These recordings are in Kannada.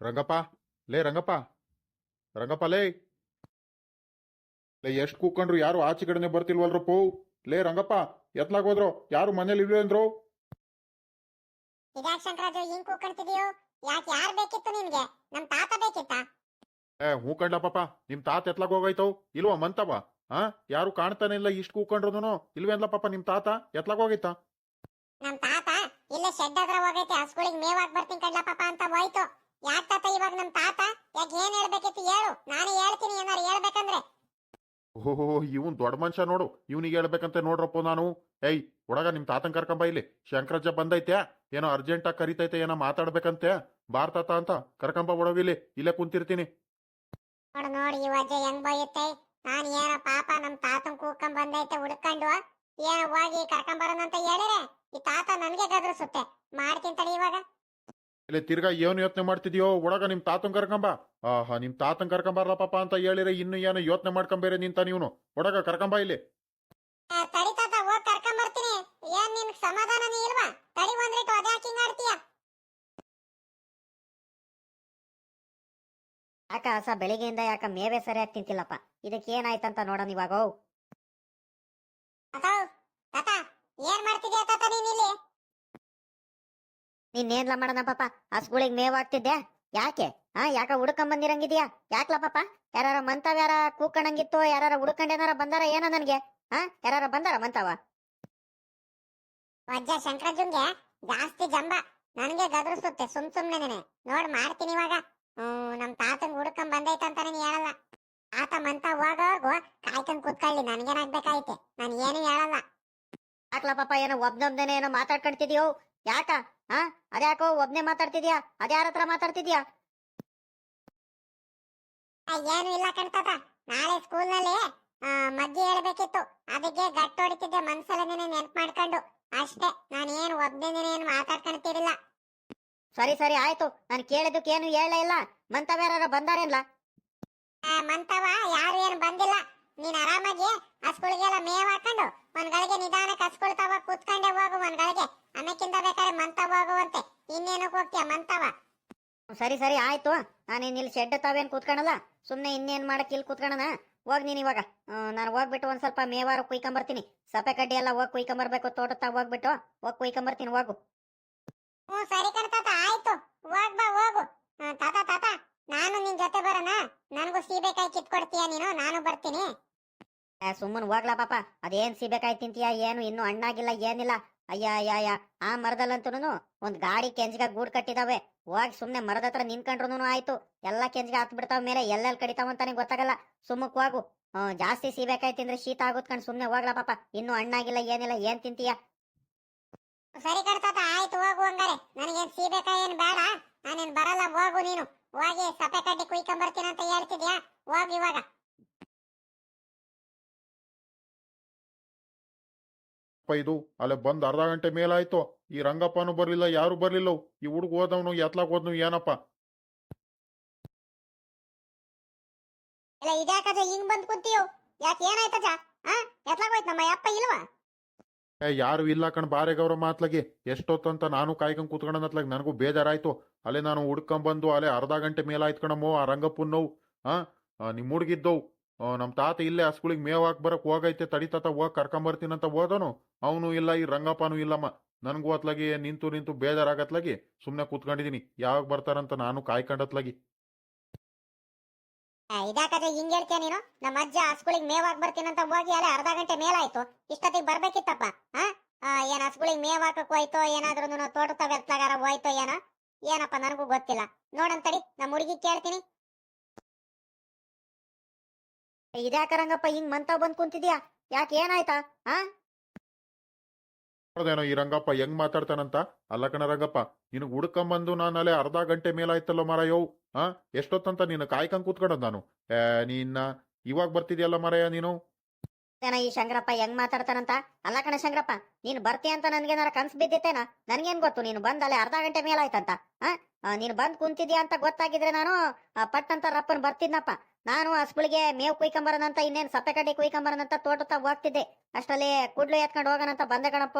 ರಂಗಪ್ಪ ಲೇ ರಂಗಪ್ಪ ರಂಗಪ್ಪ ಲೇ. ಲೇ ಎಷ್ಟು ಕೂಕೊಂಡ್ರು ಯಾರು ಆಚೆ ಕಡೆನೆ ಬರ್ತಿಲ್ವಲ್ರಪ್ಪೋ ಲೇ ರಂಗಪ್ಪ ಎತ್ಲಾಗೋದ್ರು ಯಾರು ಮನೇಲಿ ಇಲ್ವೇ ಅಂದ್ರು? ಇದ್ಯಾಕ್ ಶಂಕರಾಜು ಹಿಂಗ್ ಕೂಕಣ್ತಿದೀಯೋ ಯಾಕೆ ಯಾರ್ ಬೇಕಿತ್ತು ನಿನ್ಗೆ? ನಮ್ ತಾತ ಬೇಕಿತ್ತಾ? ಏ ಹೂ ಕಂಡ್ಲಪ್ಪಪ್ಪ ನಿಮ್ ತಾತ ಎತ್ಲಾಗ ಹೋಗೈತವ್ ಇಲ್ವಾ ಮಂತವ? ಆ ಯಾರು ಕಾಣ್ತಾನೆ ಇಲ್ಲ ಇಷ್ಟು ಕೂಕೊಂಡ್ರುನು ಇಲ್ವೇ ಅನ್ಲಪ್ಪಪ್ಪ ನಿಮ್ ತಾತ? ಎತ್ಲಾಗ ಹೋಗೈತಾ ನಮ್ ತಾತ ಇಲ್ಲೇ ಶೆಡ್ ಹತ್ರ ಹೋಗೈತೆ ಹಸ್ಗಳಿಗೆ ಮೇವಾಗ್ ಬರ್ತೀನಿ ಕಡ್ಲಪ್ಪ ಅಂತ ಹೋಯ್ತು. ಯಾಕ್ ತಾತ ಇವಾಗ ನಮ್ಮ ತಾತ? ಯಾಕೆ ಏನ್ ಹೇಳ್ಬೇಕಿತ್ತು ಹೇಳು. ನಾನು ಹೇಳ್ತೀನಿ ಏನಾರು ಹೇಳ್ಬೇಕಂದ್ರೆ. ಓಹೋ ಇವನ್ ದೊಡ್ಡ ಮನುಷ್ಯ ನೋಡು. ಇವನಿಗೆ ಹೇಳ್ಬೇಕಂತ ನೋಡ್ರಪ್ಪ ನಾನು. ಏಯ್ ಒಡಗ ನಿಮ್ ತಾತನ್ ಕರ್ಕೊಂಬ ಇಲ್ಲಿ. ಶಂಕರಜ್ಜ ಬಂದೈತೆ. ಏನೋ ಅರ್ಜೆಂಟ್ ಆಗಿ ಕರಿತೈತೆ ಏನೋ ಮಾತಾಡ್ಬೇಕಂತೆ. ಬಾರ್ ತಾತ ಅಂತ. ಕರ್ಕೊಂಬ ಇಲ್ಲಿ. ಇಲ್ಲೇ ಕುಂತಿರ್ತೀನಿ. ನೋಡು ನೋಡಿ ವಜ್ಜೆ ಹೆಂಗ್ ಬೈಯುತ್ತೆ. ನಾನು ಏನೋ ಪಾಪ ನಮ್ ತಾತನ್ ಕೂಕೊಂಡ್ ಬಂದೈತೆ ಹುಡ್ಕೊಂಡು. ಏನೋ ಹೋಗಿ ಕರ್ಕೊಂಬರೋಣ ಬರೋಣಂತ ಹೇಳಿರೆ ಈ ತಾತ ನನ್ಗೆ ಗದರಿಸುತ್ತೆ. ಮಾಡ್ತೀನಿ ತಡಿ ಇವಾಗ. ಇಲ್ಲಿ ತಿರ್ಗಾ ಏನು ಯೋಚನೆ ಮಾಡ್ತಿದ್ಯೋ ಒಳಗ ನಿಮ್ ತಾತನ್ ಕರ್ಕೊಂಬ. ಆಹಾ ನಿಮ್ ತಾತನ್ ಕರ್ಕೊಂಬರ್ಲ ಪಾಪ ಅಂತ ಹೇಳಿದ್ರೆ ಇನ್ನು ಏನು ಯೋಚನೆ ಮಾಡ್ಕೊಂಬೇರೆ ನಿಂತ ನೀವನು ಒಡಗ ಕರ್ಕೊಂಬ ಇಲ್ಲಿ. ಯಾಕ ಹಸ ಬೆಳಿಗ್ಗೆಯಿಂದ ಯಾಕ ಮೇವೆ ಸರಿಯಾಗಿ ತಿಂತಿಲ್ಲಪ್ಪ? ಇದಕ್ಕೆ ಏನಾಯ್ತಂತ ನೋಡೋಣ ಇವಾಗ. ಓ. ತಾತ ತಾತ ಏನ್ ಮಾಡ್ತಿದ್ಯಾ ತಾತ ನೀನ್ ಇಲ್ಲಿ? ನೀನೇನ್ಲ ಮಾಡೋಣ ಪಾಪ? ಹಸ್ಗಳಿಗೆ ಮೇವ್ ಹಾಕ್ತಿದ್ದೆ ಯಾಕೆ? ಹಾ ಯಾಕ ಹುಡ್ಕೊಂಡ್ ಬಂದಿರಂಗಿದ್ಯಾ? ಯಾಕ್ಲ ಪಾಪ? ಯಾರ ಮಂತಾವ ಯಾರ ಕೂಕಣಂಗಿತ್ತು ಯಾರ ಹುಡ್ಕೊಂಡ್ ಏನಾರ ಬಂದಾರ ಏನೋ ನನ್ಗೆ? ಹಾ ಯಾರ ಬಂದಾರ ಮಂತಾವ ವಜ್ಜ ಶಂಕರಜ್ಜುಂಗೆ ಜಾಸ್ತಿ ಜಂಬ. ನನ್ಗೆ ಗದರಿಸುತ್ತೆ ಸುಮ್ ಸುಮ್ನೆ ನೋಡ್ ಮಾಡ್ತೀನಿ ಇವಾಗ. ಹ್ಮ್ ನಮ್ ತಾತನ್ ಹುಡ್ಕೊಂಡ್ ಬಂದೈತಂತ ನೀನ್ ಹೇಳಲ್ಲ. ಆತ ಮಂತ ಹೋಗೋರ್ಗು ಕಾಯ್ಕೊಂಡ್ ಕೂತ್ಕೊಳ್ಳಿ ನನ್ಗೇನಾಗ್ಬೇಕಾಯ್ತೆ. ನಾನು ಏನು ಹೇಳಲ್ಲ. ಯಾಕ್ಲ ಪಾಪ ಏನೋ ಒಬ್ನೊಬ್ದೇನೆ ಏನೋ ಮಾತಾಡ್ಕೊಂತಿದ್ಯೋ ಯಾಕ? ಹಾ ಅದ್ಯಾಕೋ ಒಬ್ನೇ ಮಾತಾಡ್ತಿದ್ಯಾ? ಅದ್ಯಾರ ಹತ್ರ ಮಾತಾಡ್ತಿದ್ಯಾ? ಏನು ಇಲ್ಲ ಕಣ್ತಾತ. ನಾಳೆ ಸ್ಕೂಲ್ನಲ್ಲಿ ಮಗ್ಗಿ ಹೇಳ್ಬೇಕಿತ್ತು. ಅದಕ್ಕೆ ಗಟ್ಟ ಹೊಡಿತಿದ್ದೆ ಮನ್ಸಲ್ಲೇ ನೆನ್ಪ್ ಮಾಡ್ಕೊಂಡು. ಅಷ್ಟೇ ನಾನು ಏನು ಒಬ್ನೇ ಏನು ಮಾತಾಡ್ಕೊಂತಿರಿಲ್ಲ ಸರಿ ಸರಿ ಆಯ್ತು. ನಾನು ಕೇಳಿದಕ್ಕೆ ಏನು ಹೇಳೇ ಇಲ್ಲ. ಮಂತವ ಯಾರು ಬಂದಾರೇನ್ಲ ಮಂತವ ಯಾರು ಏನು ಬಂದಿಲ್ಲ. ನೀನ್ ಆರಾಮಾಗಿ ಹಸ್ಗಳಿಗೆಲ್ಲ ಮೇವ್ ಹಾಕೊಂಡು ಒಂದ್ ಗಳಿಗೆ ನಿಧಾನಕ್ಕೆ ಹಸ್ಕೊಳ್ತಾವ ಕೂತ್ಕೊಂಡೆ ಹೋಗು ಒಂದ್ ಆಮೇಕಿಂದ ಬೇಕಾದ್ರೆ ಮಂತವ ಆಗುವಂತೆ. ಇನ್ನೇನಕ್ಕೆ ಹೋಗ್ತೀಯ ಮಂತವ? ಸರಿ ಸರಿ ಆಯ್ತು. ನಾನೇನ್ ಇಲ್ಲಿ ಶೆಡ್ ತಾವೇನ್ ಕೂತ್ಕೊಳಲ್ಲ ಸುಮ್ನೆ ಇನ್ನೇನ್ ಮಾಡಕ್ಕೆ ಇಲ್ಲಿ ಕೂತ್ಕೊಳ್ಳೋಣ ಹೋಗ್ ನೀನು ಇವಾಗ. ನಾನು ಹೋಗ್ಬಿಟ್ಟು ಒಂದ್ ಸ್ವಲ್ಪ ಮೇವಾರ ಕುಯ್ಕೊಂಬರ್ತೀನಿ. ಸಪೆ ಕಡ್ಡಿ ಎಲ್ಲ ಹೋಗ್ ಕುಯ್ಕೊಂಬರ್ಬೇಕು ತೋಟದ ಹೋಗ್ಬಿಟ್ಟು. ಹೋಗ್ ಕುಯ್ಕೊಂಬರ್ತೀನಿ ಹೋಗು. ಹ್ಞೂ ಸರಿ ಕಣ್ ತಾತ ಆಯ್ತು. ಹೋಗ್ ಬಾ ಹೋಗು. ತಾತ ತಾತ ನಾನು ನಿನ್ ಜೊತೆ ಬರೋಣ? ನನಗೂ ಸೀಬೆಕಾಯಿ ಕಿತ್ಕೊಡ್ತೀಯ ನೀನು? ನಾನು ಬರ್ತೀನಿ. ಸುಮ್ಮನೆ ಸುಮ್ಮನ್ ಹೋಗ್ಲಾ ಪಾಪ. ಅದೇನ್ ಸಿಬೇಕಾಯ್ ತಿಂತೀಯ ಏನು ಇನ್ನು ಹಣ್ಣಾಗಿಲ್ಲ ಏನಿಲ್ಲ. ಅಯ್ಯ ಅಯ್ಯ ಆ ಮರದಲ್ಲಂತೂ ಒಂದ್ ಗಾಡಿ ಕೆಂಜ್ಗ ಗೂಡ್ ಕಟ್ಟಿದಾವೆ. ಹೋಗಿ ಸುಮ್ನೆ ಮರದ ಹತ್ರ ನಿನ್ಕಂಡ್ರು ಆಯ್ತು. ಎಲ್ಲಾ ಕೆಂಜ್ಗ ಹತ್ ಬಿಡ್ತಾವ ಮೇಲೆ ಎಲ್ಲೆಲ್ಲಿ ಕಡಿತಾವಂತಾನೆ ಗೊತ್ತಾಗಲ್ಲ. ಸುಮ್ಮಕ್ ಹೋಗು. ಜಾಸ್ತಿ ಸಿಬೇಕಾಯ್ತಿಂದ್ರೆ ಶೀತ ಕಣ್, ಸುಮ್ನೆ ಹೋಗ್ಲ ಪಾಪ. ಇನ್ನು ಹಣ್ಣಾಗಿಲ್ಲ, ಏನಿಲ್ಲ, ಏನ್ ತಿಂತೀಯ? ಸರಿ ಕಡ್ತಾತ ಆಯ್ತು, ಹೋಗು ಹಂಗಾರೆ. ನನಗೇನ್ ಸಿಬೇಕಾಯ್ ಏನ್ ಬೇಡ. ನಾನೇನ್ ಬರಲ್ಲ, ಹೋಗು ನೀನು. ಹೋಗಿ ಸಪೆ ಕಡ್ಡಿ ಕುಯ್ಕೊಂಬರ್ತೀನಿ ಅಂತ ಹೇಳ್ತಿದ್ಯಾ? ಹೋಗಿ ಇವಾಗ. ಇದು ಅಲ್ಲೇ ಬಂದ್ ಅರ್ಧ ಗಂಟೆ ಮೇಲಾಯ್ತು. ಈ ರಂಗಪ್ಪನು ಬರ್ಲಿಲ್ಲ ಯಾರು ಬರ್ಲಿಲ್ಲ. ಈ ಹುಡುಗ ಹೋದವನು ಎತ್ಲಾಕ್ ಹೋದ್ನು ಏನಪ್ಪ? ಇಲ್ಲ ಇದ್ಯಾಕಜ ಹಿಂಗ್ ಬಂದ್ ಕುಂತೀಯೋ? ಯಾಕೆ ಏನಾಯ್ತಜ ಆ? ಎತ್ಲಾಗೋಯ್ತು ನಮ್ಮ ಅಪ್ಪ ಇಲ್ವಾ? ಏ ಯಾರು ಇಲ್ಲ ಕಣ್ ಬಾರೆ ಗೌರ ಮಾತ್ಲಗಿ. ಎಷ್ಟೊತ್ತಂತ ನಾನು ಕಾಯ್ಕೊಂಡ್ ಕೂತ್ಕೊಂಡತ್ಲಾಗ ನನಗೂ ಬೇಜಾರಾಯ್ತು. ಅಲ್ಲೇ ನಾನು ಹುಡ್ಕೊಂಡ್ ಬಂದು ಅಲ್ಲೇ ಅರ್ಧ ಗಂಟೆ ಮೇಲಾಯ್ತು ಕಣಮ್ಮೋ ಆ ರಂಗಪ್ಪನ್ ನೋವು. ಹಾ ನಿಮ್ ಹುಡುಗಿದ್ದವು. ನಮ್ ತಾತ ಇಲ್ಲೇ ಹಸ್ಗಳಿಗೆ ಮೇವ್ ಹಾಕ್ ಬರಕ್ ಹೋಗೈತೆ ತಡಿತಾತ ಹೋಗ್ ಅಂತ ಹೋದನು. ಅವನು ಇಲ್ಲ, ಈ ರಂಗಪ್ಪನೂ ಇಲ್ಲಮ್ಮ. ನನ್ಗೂ ಅತ್ಲಾಗಿ, ನಿಂತು ನಿಂತು ಬೇಜಾರಾಗತ್ಲಾಗಿ, ಸುಮ್ನೆ ಕೂತ್ಕೊಂಡಿದೀನಿ. ಯಾವಾಗ ಬರ್ತಾರಂತ ನಾನು ಕಾಯ್ಕೊಂಡತ್ಲಾಗಿ. ಇದ್ಯಾಕಜ ಹಿಂಗ್ ಹೇಳ್ತೀಯ ನೀನು? ನಮ್ಮ ಅಜ್ಜ ಹಸ್ಗಳಿಗೆ ಮೇವಾಗ್ ಅಂತ ಹೋಗಿ ಅಲ್ಲೇ ಅರ್ಧ ಗಂಟೆ ಮೇಲಾಯ್ತು. ಇಷ್ಟೊತ್ತಿಗೆ ಬರ್ಬೇಕಿತ್ತಪ್ಪ ಏನ್ ಹಸ್ಗಳಿಗೆ ಮೇವ್ ಹಾಕಕ್ ಹೋಯ್ತೋ ಏನಾದ್ರೂ ತೋಟದ ವ್ಯರ್ಥಗಾರ ಹೋಯ್ತೋ, ಏನೋ? ಏನಪ್ಪ, ನನಗೂ ಗೊತ್ತಿಲ್ಲ. ನೋಡಂತಡಿ ನಮ್ಮ ಹುಡುಗಿ ಕೇಳ್ತೀನಿ. ಇದ್ಯಾಕ ರಂಗಪ್ಪ ಹಿಂಗ್ ಮಂತಾವ್ ಬಂದ್ ಕುಂತಿದ್ಯಾ? ಯಾಕೆ ಏನಾಯ್ತಾ ಹಾ ನೋಡ್ದೇನೋ ಈ ರಂಗಪ್ಪ ಹೆಂಗ್ ಮಾತಾಡ್ತಾನಂತ? ಅಲ್ಲ ಕಣ ರಂಗಪ್ಪ, ನಿನಗ್ ಹುಡ್ಕೊಂಬಂದು ನಾನು ಅಲ್ಲೇ ಅರ್ಧ ಗಂಟೆ ಮೇಲಾಯ್ತಲ್ಲ ಮಾರಾಯೋ ಹಾ ಎಷ್ಟೊತ್ತಂತ ನೀನು ಕಾಯ್ಕೊಂಡ್ ಕೂತ್ಕೊಂಡದ್ ನಾನು? ಏ, ನೀನ್ನ ಇವಾಗ ಬರ್ತಿದ್ಯಲ್ಲ ಮಾರಾಯ ನೀನು? ಏನ ಈ ಶಂಕರಪ್ಪ ಹೆಂಗ್ ಮಾತಾಡ್ತಾನಂತ? ಅಲ್ಲ ಕಣ ಶಂಕರಪ್ಪ, ನೀನ್ ಬರ್ತೀಯ ಅಂತ ನನ್ಗೇನಾರ ಕನ್ಸ್ ಬಿದ್ದಿತ್ತೇನ? ನನ್ಗೇನ್ ಗೊತ್ತು, ನೀನು ಬಂದ್ ಅಲ್ಲೇ ಅರ್ಧ ಗಂಟೆ ಮೇಲಾಯ್ತಂತ ನೀನು ಬಂದ್ ಕುಂತಿದ್ಯಾ ಅಂತ ಗೊತ್ತಾಗಿದ್ರೆ ನಾನು ಪಟ್ಟಂತ ರಪ್ಪನ್ ಬರ್ತಿದ್ನಪ್ಪ. ನಾನು ಹಸ್ಬಳಿಗೆ ಮೇವ್ ಕುಯ್ಕೊಂಬರನಂತ ಇನ್ನೇನ್ ಸಪ್ಪೆ ಕಡ್ಡಿ ಕುಯ್ಕೊಂಬರನಂತ ತೋಟದ ಹೋಗ್ತಿದ್ದೆ. ಅಷ್ಟಲ್ಲಿ ಕುಡ್ಲು ಎತ್ಕೊಂಡು ಹೋಗೋಣಂತ ಬಂದೆ ಕಣಪ್ಪ.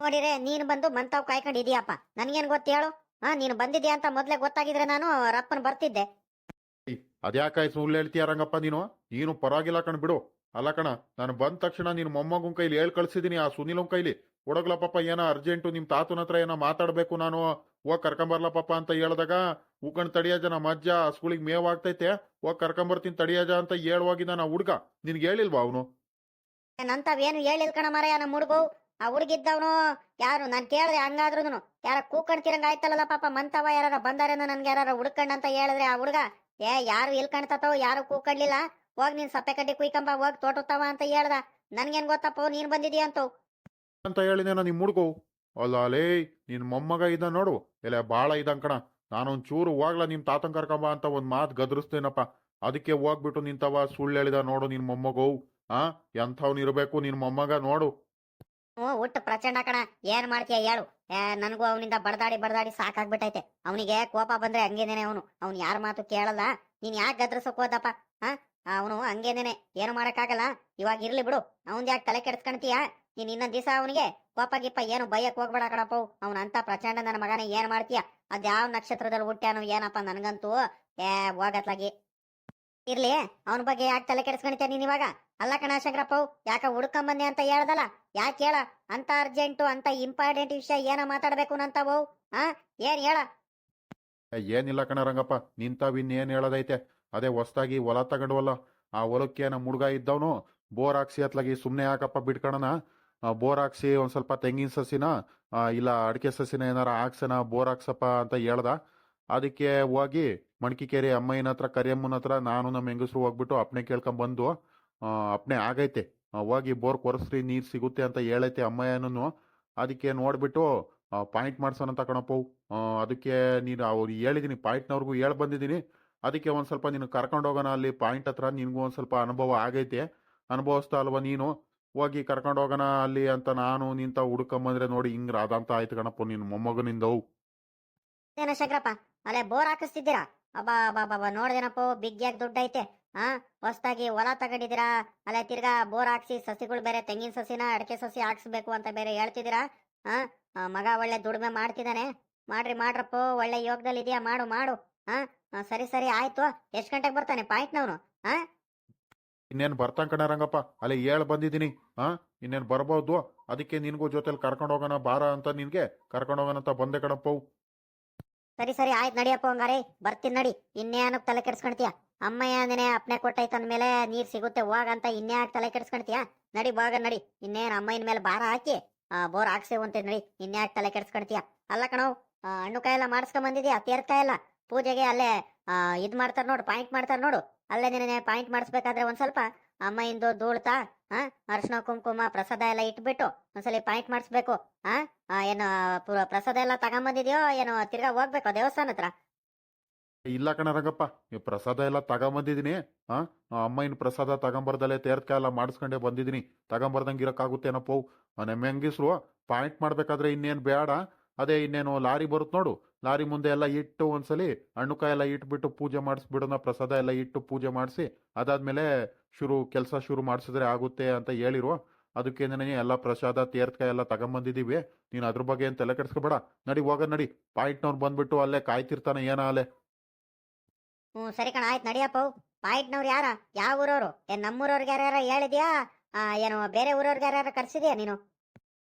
ನೋಡಿರೆ, ನೀನು ಬಂದು ಮಂತಾವ್ ಕಾಯ್ಕೊಂಡು ಇದೀಯಪ್ಪ ನನ್ಗೇನ್ ಗೊತ್ತು ಹೇಳು? ಹಾ ನೀನು ಬಂದಿದ್ಯಾ ಅಂತ ಮೊದ್ಲೇ ಗೊತ್ತಾಗಿದ್ರೆ ನಾನು ರಪ್ಪನ್ ಬರ್ತಿದ್ದೆ. ಅದ್ಯಾಕಾಯ್ ಸುಳ್ಳು ಹೇಳ್ತೀಯ ರಂಗಪ್ಪ ನೀನು? ನೀನು ಪರವಾಗಿಲ್ಲ ಕಣ್ ಬಿಡು. ಅಲ್ಲ ಕಣ, ನಾನು ಬಂದ ತಕ್ಷಣ ನಿನ್ ಮೊಮ್ಮಗನ ಕೈಲಿ ಹೇಳಿ ಕಳ್ಸಿದೀನಿ, ಆ ಸುನಿಲನ್ ಕೈಲಿ. ಹುಡುಗಲ ಪಾಪ, ಏನೋ ಅರ್ಜೆಂಟು, ನಿಮ್ ತಾತನ ಹತ್ರ ಏನೋ ಮಾತಾಡಬೇಕು ನಾನು. ಹೋಗಿ ಕರ್ಕೊಂಬರ್ಲ ಪಾಪ ಅಂತ ಹೇಳ್ದಾಗ ಉಕಣ್ ತಡಿಯಜ ನಮ್ಮ ಅಜ್ಜ ಸ್ಕೂಲಿಗೆ ಮೇವ್ ಆಗ್ತೈತೆ ಹೋಗ್ ಕರ್ಕೊಂಬರ್ತೀನಿ ತಡಿಯಜ ಅಂತ ಹೇಳುವಾಗಿದ್ದ ನಾ ಹುಡ್ಗ. ನಿನ್ಗೆ ಹೇಳಿಲ್ವಾ ಅವನು? ನಂತವೇನು ಹೇಳಿಲ್ ಕಣ ಮರ ನಮ್ಮ ಹುಡುಗು. ಆ ಹುಡುಗಿದ್ದವನು, ಯಾರು, ನಾನ್ ಕೇಳಿದೆ ಹಂಗಾದ್ರೂ ಯಾರ ಕೂಕಣ್ತಿರಂಗ ಆಯ್ತಲ್ಲ ಪಾಪ ಮಂತವ ಯಾರ ಬಂದಾರೇನೋ ನನ್ಗೆ ಯಾರು ಹುಡ್ಕಂಡ್ ಅಂತ ಹೇಳಿದ್ರೆ ಆ ಹುಡುಗ. ಏ, ಯಾರು ಇಲ್ ಕಾಣ್ತಾತೋ ಯಾರು ಕೂಕಡ್ಲಿಲ್ಲ ಹೋಗ್ ನೀನ್ ಸಪ್ಪೆ ಕಡ್ಡಿ ಕುಯ್ಕಂಬ ಹೋಗ್ ತೋಟುತ್ತವ ಅಂತ ಹೇಳ್ದ. ನನ್ಗೇನ್ ಗೊತ್ತಪ್ಪ ನೀನ್ ಬಂದಿದೀಯ ಅಂತ? ಅಂತ ಹೇಳಿದೇನ ನಿಮ್ ಹುಡ್ಗು ಅಲ್ಲ ಲೇ ನಿನ್ ಮೊಮ್ಮಗ ಇದ ನೋಡು. ಎಲ್ಲ ಬಾಳ ಇದಂಗ್ ಕಣ. ನಾನೊಂದ್ ಚೂರು ಹೋಗ್ಲ ನಿಮ್ ತಾತನ್ ಕರ್ಕಂಬ ಅಂತ ಒಂದ್ ಮಾತ್ ಗದ್ರಿಸ್ತೇನಪ್ಪ. ಅದಕ್ಕೆ ಹೋಗ್ಬಿಟ್ಟು ನಿಂತವ ಸುಳ್ಳು ಹೇಳಿದ ನೋಡು ನಿನ್ ಮೊಮ್ಮಗವು ಆ ಎಂಥವ್ನ ಇರ್ಬೇಕು ನಿನ್ ಮೊಮ್ಮಗ ನೋಡು. ಹ್ಞೂ ಒಟ್ಟು ಪ್ರಚಂಡ ಕಣ. ಏನ್ ಮಾಡ್ತೀಯ ಹೇಳು. ನನಗೂ ಅವನಿಂದ ಬಡದಾಡಿ ಬಡದಾಡಿ ಸಾಕಾಗ್ಬಿಟ್ಟೈತೆ. ಅವನಿಗೆ ಕೋಪ ಬಂದ್ರೆ ಹಂಗೇನೇನೆ ಅವನು. ಅವ್ನು ಯಾರ ಮಾತು ಕೇಳಲ್ಲ. ನೀನ್ ಯಾಕೆ ಗದ್ರಸಕ್ ಹೋದಪ್ಪ? ಹಾ ಅವನು ಹಂಗೇನೇನೆ, ಏನು ಮಾಡಕ್ಕಾಗಲ್ಲ. ಇವಾಗ ಇರ್ಲಿ ಬಿಡು. ಅವನ್ ಯಾಕೆ ತಲೆ ಕೆಡ್ಸ್ಕೊಂತೀಯ ನೀನ್ ಇನ್ನೊಂದ್ ದಿವಸ ಅವನಿಗೆ ಕೋಪ ಗಿಪ್ಪ ಏನು ಬೈಯಕ್ ಹೋಗ್ಬೇಡ ಕಣಪ್ಪ ಅವನ ಅಂತ ಪ್ರಚಂಡ ನನ್ನ ಮಗನೇ ಏನ್ ಮಾಡ್ತೀಯ? ಅದ್ಯಾವ ನಕ್ಷತ್ರದಲ್ಲಿ ಹುಟ್ಟ್ಯಾನು ಏನಪ್ಪ ನನಗಂತೂ? ಏ, ಹೋಗತ್ಲಾಗಿ. ಇರ್ಲಿ, ಅವನ ಬಗ್ಗೆ ಯಾಕೆ ತಲೆ ಕೆಡ್ಸ್ಕೊಂತೀಯ ನೀನ್ ಇವಾಗ? ಅಲ್ಲ ಕಣ ಶಂಕರಪ್ಪ ಯಾಕ ಹುಡ್ಕೊಂಬಂದೆ ಅಂತ ಹೇಳ್ದಲ್ಲ? ಯಾಕೆ ಹೇಳ? ಅಂತ ಅರ್ಜೆಂಟು, ಅಂತ ಇಂಪಾರ್ಟೆಂಟ್ ವಿಷಯ ಏನ ಮಾತಾಡ್ಬೇಕು ನಂತವು ಆ, ಏನ್ ಹೇಳ? ಏನಿಲ್ಲ ಕಣ ರಂಗಪ್ಪ, ನಿಂತಾವ್ ಇನ್ನೇನ್ ಹೇಳೋದೈತೆ? ಅದೇ ಹೊಸ್ದಾಗಿ ಹೊಲ ತಗೊಂಡ್ವಲ್ಲ ಆ ಹೊಲಕ್ಕೆ ನಮ್ಮ ಹುಡ್ಗ ಇದ್ದವನು ಬೋರ್ ಹಾಕ್ಸಿ ಅತ್ಲಾಗಿ ಸುಮ್ಮನೆ ಯಾಕಪ್ಪ ಬಿಡ್ಕಣನ ಬೋರ್ ಹಾಕ್ಸಿ ಒಂದು ಸ್ವಲ್ಪ ತೆಂಗಿನ ಸಸಿನ ಇಲ್ಲ ಅಡಿಕೆ ಸಸಿನ ಏನಾರ ಹಾಕ್ಸನ ಬೋರ್ ಹಾಕ್ಸಪ್ಪ ಅಂತ ಹೇಳ್ದ. ಅದಕ್ಕೆ ಹೋಗಿ ಮಣಕಿಕೆರೆ ಅಮ್ಮಯ್ಯನ ಹತ್ರ ಕರಿಯಮ್ಮನ ಹತ್ರ ನಾನು ನಮ್ಮ ಹೆಂಗಸರು ಹೋಗ್ಬಿಟ್ಟು ಅಪ್ನೆ ಕೇಳ್ಕೊಂಡ್ ಬಂದು ಆ, ಅಪ್ನೆ ಆಗೈತೆ ಹೋಗಿ ಬೋರ್ ಕೊರಸ್ರಿ ನೀರು ಸಿಗುತ್ತೆ ಅಂತ ಹೇಳೈತೆ ಅಮ್ಮಯ್ಯನೂ ಅದಕ್ಕೆ ನೋಡ್ಬಿಟ್ಟು ಪಾಯಿಂಟ್ ಮಾಡ್ಸೋಣ ಆ, ಅದಕ್ಕೆ ನೀನು ಅವ್ರು ಹೇಳಿದೀನಿ ಪಾಯಿಂಟ್ನವ್ರಿಗೂ ಹೇಳಿ ಬಂದಿದ್ದೀನಿ ಅದಕ್ಕೆ ಒಂದು ಸ್ವಲ್ಪ ನೀನು ಕರ್ಕೊಂಡು ಹೋಗೋಣ ಅಲ್ಲಿ ಪಾಯಿಂಟ್ ಹತ್ರ, ನಿನಗೂ ಒಂದು ಸ್ವಲ್ಪ ಅನುಭವ ಆಗೈತೆ. ಅನುಭವಿಸ್ತಾ ಅಲ್ವಾ ನೀನು? ಹೋಗಿ ಕರ್ಕೊಂಡು ಹೋಗೋಣ ಅಲ್ಲಿ ಅಂತ ನಾನು ನಿಂತ ಹುಡ್ಕೊಂಬಂದ್ರೆ ನೋಡಿ ಹಿಂಗ್ ಅದಂತ ಆಯ್ತು ಕಣಪ್ಪ ನಿನ್ನ ಮೊಮ್ಮಗನಿಂದವು. ಏನ ಶಂಕರಪ್ಪ, ಅಲ್ಲೇ ಬೋರ್ ಹಾಕಿಸ್ತಿದ್ದೀರಾ? ಅಬ್ಬಾ ಅಬ್ಬಾ ಬಾಬಾ ನೋಡ್ದೇನಪ್ಪ ಬಿಗ್ಗಿಯಾಗಿ ದುಡ್ಡು ಐತೆ ಹಾ ಹೊಸ್ದಾಗಿ ಹೊಲ ತಗೊಂಡಿದ್ದೀರಾ? ಅಲ್ಲೇ ತಿರ್ಗಾ ಬೋರ್ ಹಾಕ್ಸಿ ಸಸಿಗಳು ಬೇರೆ ತೆಂಗಿನ ಸಸಿನ ಅಡಿಕೆ ಸಸಿ ಹಾಕ್ಸ್ಬೇಕು ಅಂತ ಬೇರೆ ಹೇಳ್ತಿದ್ದೀರಾ? ಹಾ ಮಗ ಒಳ್ಳೆ ದುಡಿಮೆ ಮಾಡ್ತಿದ್ದಾನೆ. ಮಾಡ್ರಿ, ಮಾಡ್ರಪ್ಪ, ಒಳ್ಳೆ ಯೋಗದಲ್ಲಿ ಇದೆಯಾ ಮಾಡು ಮಾಡು ಹಾ ಸರಿ ಸರಿ ಆಯ್ತು. ಎಷ್ಟ್ ಗಂಟೆಗೆ ಬರ್ತಾನೆ ಪಾಯಿಂಟ್ನವನು? ಇನ್ನೇನು ಬರ್ತಾನ ಕಣ ರಂಗಪ್ಪ. ಅಲ್ಲಿ ಹೇಳಿ ಬಂದಿದ್ದೀನಿ. ಹಾ? ಇನ್ನೇನು ಬರಬಹುದು ಅದಕ್ಕೆ ನಿನಗೂ ಜೊತೆಲಿ ಕರ್ಕೊಂಡು ಹೋಗೋಣ ಬಾರ ಅಂತ ನಿನ್ಗೆ ಕರ್ಕೊಂಡು ಹೋಗೋಣ ಅಂತ ಬಂದೆ ಕಣಪ್ಪ ಸರಿ ಸರಿ ಆಯ್ತು ನಡಿಯಪ್ಪ ಹಂಗಾರೆ. ಬರ್ತೀನಿ ನಡಿ. ಇನ್ನೇನಕ್ ತಲೆ ಕೆಡ್ಸ್ಕೊಂತೀಯ ಅಮ್ಮಯ್ಯ ಅಂದೇನೆ ಅಪ್ನೆ ಕೊಟ್ಟೈತ ಅಂದ್ಮೇಲೆ ನೀರ್ ಸಿಗುತ್ತೆ ಹೋಗಂತ ಇನ್ಯಾಕ್ ತಲೆ ಕೆಡ್ಸ್ಕೊಂತೀಯ ನಡಿ ಬಾಗ ನಡಿ. ಇನ್ನೇನ್ ಅಮ್ಮಯ್ಯನ ಮೇಲೆ ಭಾರ ಹಾಕಿ ಬೋರ್ ಅಂತ ನಡಿ. ಇನ್ಯಾಕ್ ತಲೆ ಕೆಡ್ಸ್ಕೊಂತೀಯ ಅಲ್ಲ ಕಣವ್ ಹಣ್ಣು ಕಾಯೆಲ್ಲ ಮಾಡಿಸ್ಕೊಂಡ್ ಬಂದಿದ್ಯಾ ತೇರ್ಕಾಯೆಲ್ಲ ಪೂಜೆಗೆ ಅಲ್ಲೇ ಇದು ಮಾಡ್ತಾರ ನೋಡು, ಪಾಯಿಂಟ್ ಮಾಡ್ತಾರ ನೋಡು. ಅಲ್ಲೇ ನಿನ್ನೆ ಪಾಯಿಂಟ್ ಮಾಡಿಸ್ಬೇಕಾದ್ರೆ ಒಂದು ಸ್ವಲ್ಪ ಅಮ್ಮಯಿಂದು ಧೂಳ್ತಾ ಹಾ ಅರ್ಶಿನ, ಕುಂಕುಮ, ಪ್ರಸಾದ ಎಲ್ಲ ಇಟ್ಬಿಟ್ಟು ಒಂದ್ಸಲಿ ಪಾಯಿಂಟ್ ಮಾಡಿಸ್ಬೇಕು. ಆ ಏನು ಪುರ- ಪ್ರಸಾದ ಎಲ್ಲ ತಗೊಂಬಂದಿದ್ಯೋ ಏನು ತಿರ್ಗಾ ಹೋಗ್ಬೇಕು ದೇವಸ್ಥಾನ ಹತ್ರ? ಇಲ್ಲ ಕಣ ರಂಗಪ್ಪ ಈ ಪ್ರಸಾದ ಎಲ್ಲ ತಗೊಂಬಂದಿದ್ದೀನಿ ಹಾ ಅಮ್ಮಯ್ಯನ ಪ್ರಸಾದ ತಗೊಂಬರ್ದಲ್ಲೇ ತೇರ್ಕ ಎಲ್ಲ ಮಾಡಿಸ್ಕೊಂಡೆ ಬಂದಿದ್ದೀನಿ ತಗೊಂಬರ್ದಂಗೆ ಏನಪ್ಪ ನಮ್ಮ ಹೆಂಗಿಸ್ರು, ಪಾಯಿಂಟ್ ಮಾಡ್ಬೇಕಾದ್ರೆ ಇನ್ನೇನು ಬೇಡ. ಅದೇ ಇನ್ನೇನು ಲಾರಿ ಬರುತ್ತೆ ನೋಡು ಲಾರಿ ಮುಂದೆ ಎಲ್ಲ ಇಟ್ಟು ಒಂದ್ಸಲಿ ಹಣ್ಣುಕಾಯಿ ಎಲ್ಲ ಇಟ್ಬಿಟ್ಟು ಪೂಜೆ ಮಾಡಿಸ್ಬಿಡೋಣ, ಪ್ರಸಾದ ಎಲ್ಲ ಇಟ್ಟು ಪೂಜೆ ಮಾಡಿಸಿ, ಅದಾದ್ಮೇಲೆ ಶುರು, ಕೆಲಸ ಶುರು ಮಾಡಿಸಿದ್ರೆ ಆಗುತ್ತೆ ಅಂತ ಹೇಳಿರುವ ಅದಕ್ಕೆ ನನಗೆ ಎಲ್ಲ ಪ್ರಸಾದ, ತೀರ್ಥಕಾಯಿ ಎಲ್ಲ ತಗೊಂಬಂದಿದ್ದೀವಿ ನೀನು ಅದ್ರ ಬಗ್ಗೆ ಏನು ತಲೆ ಕೆಡಿಸ್ಕೋಬೇಡ. ನಡಿ ಹೋಗ, ನಡಿ. ಪಾಯಿಂಟ್ನವ್ರು ಬಂದ್ಬಿಟ್ಟು ಅಲ್ಲೇ ಕಾಯ್ತಿರ್ತಾನೆ ಏನ ಅಲ್ಲೇ. ಹ್ಞೂ, ಸರಿ ಕಣ, ಆಯ್ತು ನಡಿಯಪ್ಪ ಪಾಯಿಂಟ್ನವ್ರು ಯಾರ? ಯಾವ ಊರವ್ರು? ಏನ್ ನಮ್ಮೂರವ್ರಿಗೆ ಯಾರ್ಯಾರ ಹೇಳಿದ್ಯಾ? ಏನು, ಬೇರೆ ಊರವ್ರಿಗೆ ಯಾರ್ಯಾರ ಕರ್ಸಿದ್ಯಾ ನೀನು?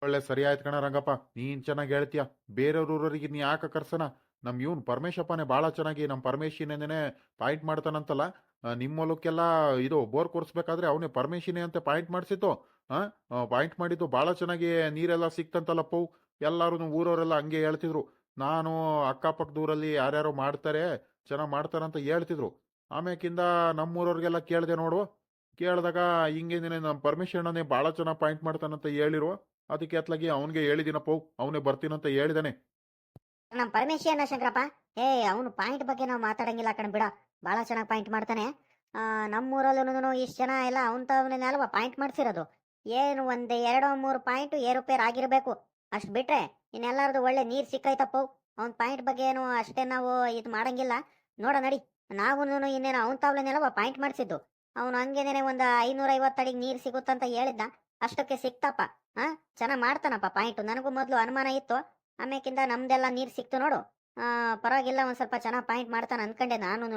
ಒಳ್ಳೆ ಸರಿ ಆಯ್ತು ಕಣ ರಂಗಪ್ಪ. ನೀನ್ ಚೆನ್ನಾಗಿ ಹೇಳ್ತೀಯ? ಬೇರೆಯವ್ರವ್ರಿಗೆ ನೀ ಯಾಕೆ ಕರ್ಸನ? ನಮ್ ಇವನ್ ಪರಮೇಶಪ್ಪನೇ ಭಾಳ ಚೆನ್ನಾಗಿ ನಮ್ಮ ಪರಮೇಶಿನೇನೆ ಪಾಯಿಂಟ್ ಮಾಡ್ತಾನಂತಲ್ಲ ನಿಮ್ಮ ಹೊಲಕ್ಕೆಲ್ಲ ಇದು ಬೋರ್ ಕೊರ್ಸ್ಬೇಕಾದ್ರೆ ಅವನೇ ಪರಮೇಶಿನೇ ಅಂತ ಪಾಯಿಂಟ್ ಮಾಡಿಸಿತ್ತು ಹಾಂ ಪಾಯಿಂಟ್ ಮಾಡಿದ್ದು ಭಾಳ ಚೆನ್ನಾಗಿ ನೀರೆಲ್ಲ ಸಿಕ್ತಂತಲ್ಲಪ್ಪ ಎಲ್ಲರೂ ಊರವರೆಲ್ಲ ಹಂಗೆ ಹೇಳ್ತಿದ್ರು. ನಾನು ಅಕ್ಕಪಕ್ಕದೂರಲ್ಲಿ ಯಾರ್ಯಾರೋ ಮಾಡ್ತಾರೆ, ಚೆನ್ನಾಗಿ ಮಾಡ್ತಾರಂತ ಹೇಳ್ತಿದ್ರು. ಆಮ್ಯಾಕಿಂದ ನಮ್ಮೂರವ್ರಿಗೆಲ್ಲ ಕೇಳಿದೆ ನೋಡು. ಕೇಳಿದಾಗ ಹಿಂಗೇನೆ ನಮ್ಮ ಪರಮೇಶ್ವರನೇ ಭಾಳ ಚೆನ್ನಾಗಿ ಪಾಯಿಂಟ್ ಮಾಡ್ತಾನಂತ ಹೇಳಿರು. ಅದಕ್ಕೆ ಅತ್ಲಾಗಿ ಅವನಿಗೆ ಹೇಳಿದಿನಪ್ಪ ಅವನೇ ಬರ್ತೀನಂತ ಹೇಳಿದಾನೆ. ನಮ್ ಪರಮೇಶಿ ಶಂಕರಪ್ಪ. ಏ ಅವನು ಪಾಯಿಂಟ್ ಬಗ್ಗೆ ನಾವು ಮಾತಾಡಂಗಿಲ್ಲ ಕಣ ಬಿಡ. ಬಹಳ ಚೆನ್ನಾಗಿ ಪಾಯಿಂಟ್ ಮಾಡ್ತಾನೆ. ನಮ್ಮೂರಲ್ಲೂ ಇಷ್ಟು ಜನ ಎಲ್ಲ ಅವನ ಅಲ್ವಾ ಪಾಯಿಂಟ್ ಮಾಡ್ಸಿರೋದು? ಏನು ಒಂದ್ ಎರಡು ಮೂರು ಪಾಯಿಂಟ್ ಏರುಪೇರ್ ಆಗಿರ್ಬೇಕು. ಅಷ್ಟ್ ಬಿಟ್ರೆ ಇನ್ನೆಲ್ಲರದು ಒಳ್ಳೆ ನೀರ್ ಸಿಕ್ಕೈತಪ್ಪ ಅವ್ನ ಪಾಯಿಂಟ್ ಬಗ್ಗೆ ಏನು ಅಷ್ಟೇ ನಾವು ಇದು ಮಾಡಂಗಿಲ್ಲ. ನೋಡ, ನಡಿ. ನಾವು ಇನ್ನೇನು ಅವನ್ ಪಾಯಿಂಟ್ ಮಾಡಿಸಿದ್ದು? ಅವನು ಹಂಗೇನೆ ಒಂದು ಐನೂರ ಐವತ್ತು ಅಡಿಗೆ ನೀರ್ ಸಿಗುತ್ತಂತ ಹೇಳಿದ್ದ ಅಷ್ಟಕ್ಕೆ ಸಿಕ್ತಪ್ಪ ಹಾ ಚೆನ್ನಾಗ್ ಮಾಡ್ತಾನಪ್ಪ ಪಾಯಿಂಟ್. ನನಗೂ ಮೊದ್ಲು ಅನುಮಾನ ಇತ್ತು. ಆಮೇಕಿಂದ ನಮ್ದೆಲ್ಲ ನೀರ್ ಸಿಕ್ತು ನೋಡು. ಆ, ಪರವಾಗಿಲ್ಲ ಒಂದ್ ಸ್ವಲ್ಪ ಚೆನ್ನಾಗಿ ಪಾಯಿಂಟ್ ಮಾಡ್ತಾನೆ ಅನ್ಕೊಂಡೆ ನಾನು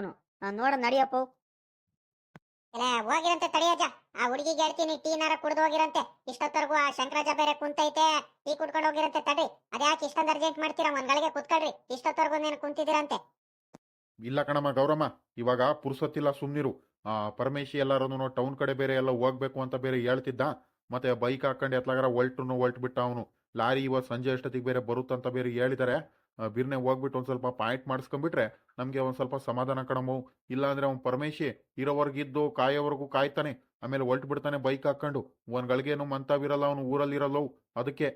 ನೋಡ ನಡಿಯಪ್ಪ ಇಲ್ಲ ಹೋಗಿರಂತೆ ತಡಿಯಜ್ಜ ಆ ಹುಡುಗಿಗೆ ಹೇಳ್ತೀನಿ ಟೀನಾರ ಕುಡ್ದು ಹೋಗಿರಂತೆ. ಇಷ್ಟೊತ್ತರೆಗೂ ಆ ಶಂಕರಾಜ ಬೇರೆ ಕುಂತೈತೆ. ಟೀ ಕುಡ್ಕೊಂಡು ಹೋಗಿರಂತೆ ತಡ್ರಿ ಅದ್ಯಾಕೆ ಇಷ್ಟೊಂದು ಅರ್ಜೆಂಟ್ ಮಾಡ್ತೀರಾ? ಒಂದ್ ಗಳಿಗೆ ಕುತ್ಕೊಳ್ರಿ. ಇಷ್ಟೊತ್ತರೆಗೂ ನೀನು ಕುಂತಿದ್ದೀರಂತೆ. ಇಲ್ಲ ಕಣಮ್ಮ ಗೌರಮ್ಮ. ಇವಾಗ ಪುರ್ಸೊತ್ತಿಲ್ಲ ಸುಮ್ನಿರು. ಆ ಪರಮೇಶಿ ಎಲ್ಲಾರು ಟೌನ್ ಕಡೆ ಬೇರೆ ಎಲ್ಲ ಹೋಗ್ಬೇಕು ಅಂತ ಬೇರೆ ಹೇಳ್ತಿದ್ದ. ಮತ್ತೆ ಬೈಕ್ ಹಾಕೊಂಡು ಎತ್ಲಾಗಾರ ಒಲ್ಟು ಒಲ್ಟ್ ಬಿಟ್ಟ ಅವನು. ಲಾರಿ ಇವತ್ತು ಸಂಜೆ ಅಷ್ಟೊತ್ತಿಗೆ ಬೇರೆ ಬರುತ್ತಂತ ಬೇರೆ ಹೇಳಿದ್ದಾರೆ ಬಿರ್ನೆ ಹೋಗ್ಬಿಟ್ಟು ಒಂದು ಸ್ವಲ್ಪ ಪಾಯಿಂಟ್ ಮಾಡಿಸ್ಕೊಂಡ್ಬಿಟ್ರೆ ನಮಗೆ ಒಂದು ಸ್ವಲ್ಪ ಸಮಾಧಾನ ಕಣಮು ಇಲ್ಲ ಅಂದ್ರೆ ಅವ್ನು ಪರಮೇಶಿ ಇರೋವರೆಗಿದ್ದು ಕಾಯೋವರೆಗೂ ಕಾಯ್ತಾನೆ. ಆಮೇಲೆ ಹೊಲ್ಟ್ ಬಿಡ್ತಾನೆ ಬೈಕ್ ಹಾಕೊಂಡು. ಒಂದ್ ಗಳಿಗೇನು ಮಂತಾವಿರಲ್ಲ ಅವನು ಊರಲ್ಲಿರಲ್ಲವು ಅದಕ್ಕೆ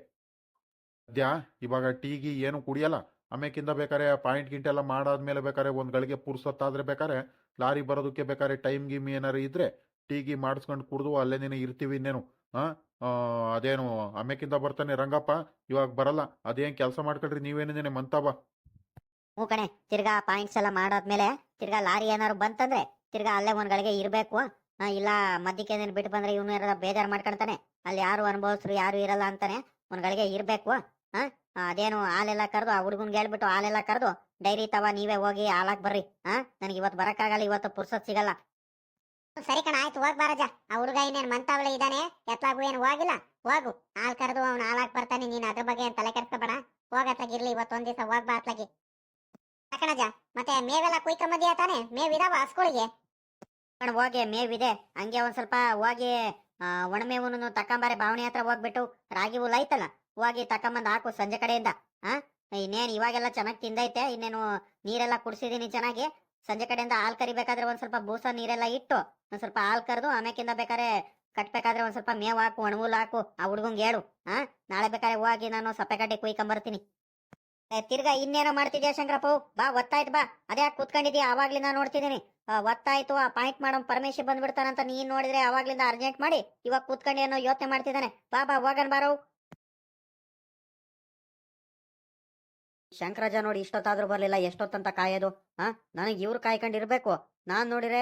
ಸದ್ಯ ಇವಾಗ ಟೀಗಿ ಏನು ಕುಡಿಯಲ್ಲ. ಆಮೇಕಿಂದ ಬೇಕಾರೆ ಪಾಯಿಂಟ್ ಗಿಂಟ್ ಎಲ್ಲ ಮಾಡಾದ್ಮೇಲೆ ಬೇಕಾರೆ ಒಂದು ಗಳಿಗೆ ಪುರ್ಸತ್ತಾದ್ರೆ ಬೇಕಾರೆ ಲಾರಿ ಬರೋದಕ್ಕೆ ಬೇಕಾರೆ ಟೈಮ್ ಗಿಮ್ ಏನಾರು ಇದ್ರೆ ಟೀಗಿ ಮಾಡಿಸ್ಕೊಂಡು ಮಾಡಿಸ್ಕೊಂಡು ಅಲ್ಲೇ ನೀನು ಇರ್ತೀವಿ ಇನ್ನೇನು. ಅದೇನು ಅಮ್ಮಕ್ಕಿಂತ ಬರ್ತಾನೆ ರಂಗಪ್ಪ, ಇವಾಗ ಬರಲ್ಲ. ಅದೇನ್ ಕೆಲಸ ಮಾಡ್ಕೊಳ್ರಿ ನೀವೇನೇನೆ ಮಂತಾವ ಹ್ಞೂ ಕಣೆ, ತಿರ್ಗಾ ಪಾಯಿಂಟ್ಸ್ ಎಲ್ಲ ಮಾಡಾದ್ಮೇಲೆ ತಿರ್ಗಾ ಲಾರಿ ಏನಾದ್ರು ಬಂತಂದ್ರೆ ತಿರ್ಗಾ ಅಲ್ಲೇ ಒಂದ್ ಗಳಿಗೆ ಇರ್ಬೇಕು ಇಲ್ಲ ಮಧ್ಯಕ್ಕೆ ಏನೇನು ಬಿಟ್ಟು ಬಂದ್ರೆ ಇವನು ಏನಾರ ಬೇಜಾರು ಮಾಡ್ಕೊಳ್ತಾನೆ ಅಲ್ಲಿ ಯಾರು ಅನುಭವಿಸ್ರು, ಯಾರು ಇರಲ್ಲ ಅಂತಾನೆ ಒಂದ್ ಗಳಿಗೆ ಇರ್ಬೇಕು. ಹಾ ಅದೇನು ಹಾಲೆಲ್ಲ ಕರೆದು, ಆ ಹುಡುಗನ್ಗೆ ಹೇಳ್ಬಿಟ್ಟು ಹಾಲೆಲ್ಲ ಕರೆದು, ಡೈರಿ ತವ, ನೀವೇ ಹೋಗಿ ಹಾಲಾಕ್ ಬರ್ರಿ. ಹಾ ನನಗೆ ಇವತ್ತು ಬರಕ್ಕಾಗಲ್ಲ, ಇವತ್ತು ಪುರ್ಸತ್ ಸಿಗಲ್ಲ. ಸರಿ ಕಣ, ಆಯ್ತು, ಹೋಗ್ ಬಾರಜ. ಆ ಹುಡುಗ ಇನ್ನೇನ್ ಮಂತಾವಳೆ ಇದ್ದಾನೆ ಎತ್ಲಾಗು ಏನು ಹೋಗಿಲ್ಲ? ಹೋಗು. ಹಾಲ್ ಕರೆದು ಅವ್ನು ಹಾಲಾಗ್ ಬರ್ತಾನೆ, ನೀನ್ ಅದ್ರ ಬಗ್ಗೆ ಏನ್ ತಲೆ ಕೆಡ್ಸ್ಕೊಬೇಡ. ಇವತ್ತು ಒಂದ್ ದಿವಸ ಹೋಗ್ ಬಾ ಅತ್ಲಾಗಿ. ಕಣಜ, ಮತ್ತೆ ಮೇವೆಲ್ಲ ಕುಯ್ಕೊಂಬದಿಯ ತಾನೆ? ಆತಾನೆ ಇದಾವ ಹಸ್ಗಳಿಗೆ ಕಣ್ ಹೋಗಿ ಮೇವಿದೆ ಹಂಗೆ ಒಂದ್ ಸ್ವಲ್ಪ ಹೋಗಿ ಒಣಮೇವನ್ನು ತಕೊಂಬಾರೆ ಭಾವನೆ ಹತ್ರ ಹೋಗ್ಬಿಟ್ಟು ರಾಗಿ ಹುಲ್ ಐತಲ್ಲ ಹೋಗಿ ತಕ್ಕಂಬಂದ್ ಹಾಕು ಸಂಜೆ ಕಡೆಯಿಂದ, ಆ? ಇನ್ನೇನ್ ಇವಾಗೆಲ್ಲ ಚೆನ್ನಾಗಿ ತಿಂದೈತೆ, ಇನ್ನೇನು ನೀರೆಲ್ಲ ಕುಡ್ಸಿದೀನಿ ಚೆನ್ನಾಗಿ. ಸಂಜೆ ಕಡೆಯಿಂದ ಹಾಲ್ ಕರಿಬೇಕಾದ್ರೆ ಒಂದ್ ಸ್ವಲ್ಪ ಬೂಸ ನೀರೆಲ್ಲ ಇಟ್ಟು ಒಂದ್ ಸ್ವಲ್ಪ ಹಾಲ್ ಕರೆದು ಆಮೇಕಿಂದ ಬೇಕಾದ್ರೆ ಕಟ್ಬೇಕಾದ್ರೆ ಒಂದ್ ಸ್ವಲ್ಪ ಮೇವ್ ಹಾಕು ಒಣಹುಲ್ ಹಾಕು, ಆ ಹುಡುಗಂಗ್ ಹೇಳು ಹಾ ನಾಳೆ ಬೇಕಾದ್ರೆ ಹೋಗಿ ನಾನು ಸಪ್ಪೆಗಡ್ಡೆ ಕುಯ್ಕೊಂಬರ್ತೀನಿ. ತಿರ್ಗಾ ಇನ್ನೇನೋ ಮಾಡ್ತಿದ್ಯಾ ಶಂಕರಪ್ಪ? ಬಾ, ಒತ್ತಾಯ್ತು ಬಾ. ಅದೇ ಕೂತ್ಕೊಂಡಿದ್ಯಾ? ಆವಾಗ್ಲಿಂದ ನೋಡ್ತಿದ್ದೀನಿ. ಒತ್ತಾಯ್ತು, ಆ ಪಾಯಿಂಟ್ ಮಾಡೋ ಪರಮೇಶಿ ಬಂದ್ಬಿಡ್ತಾನಂತ ನೀನ್ ನೋಡಿದ್ರೆ ಅವಾಗ್ಲಿಂದ ಅರ್ಜೆಂಟ್ ಮಾಡಿ ಇವಾಗ ಕೂತ್ಕೊಂಡು ಏನೋ ಯೋಚನೆ ಮಾಡ್ತಿದ್ದಾನೆ. ಬಾ ಬಾ ಹೋಗನ್ ಬಾರೋ. ಶಂಕರಾಜ ನೋಡಿ ಇಷ್ಟೊತ್ತಾದ್ರೂ ಬರ್ಲಿಲ್ಲ, ಎಷ್ಟೊತ್ತಂತ ಕಾಯೋದು? ಹಾ? ನನಗೆ ಇವ್ರು ಕಾಯ್ಕೊಂಡಿರ್ಬೇಕು. ನಾನ್ ನೋಡಿದ್ರೆ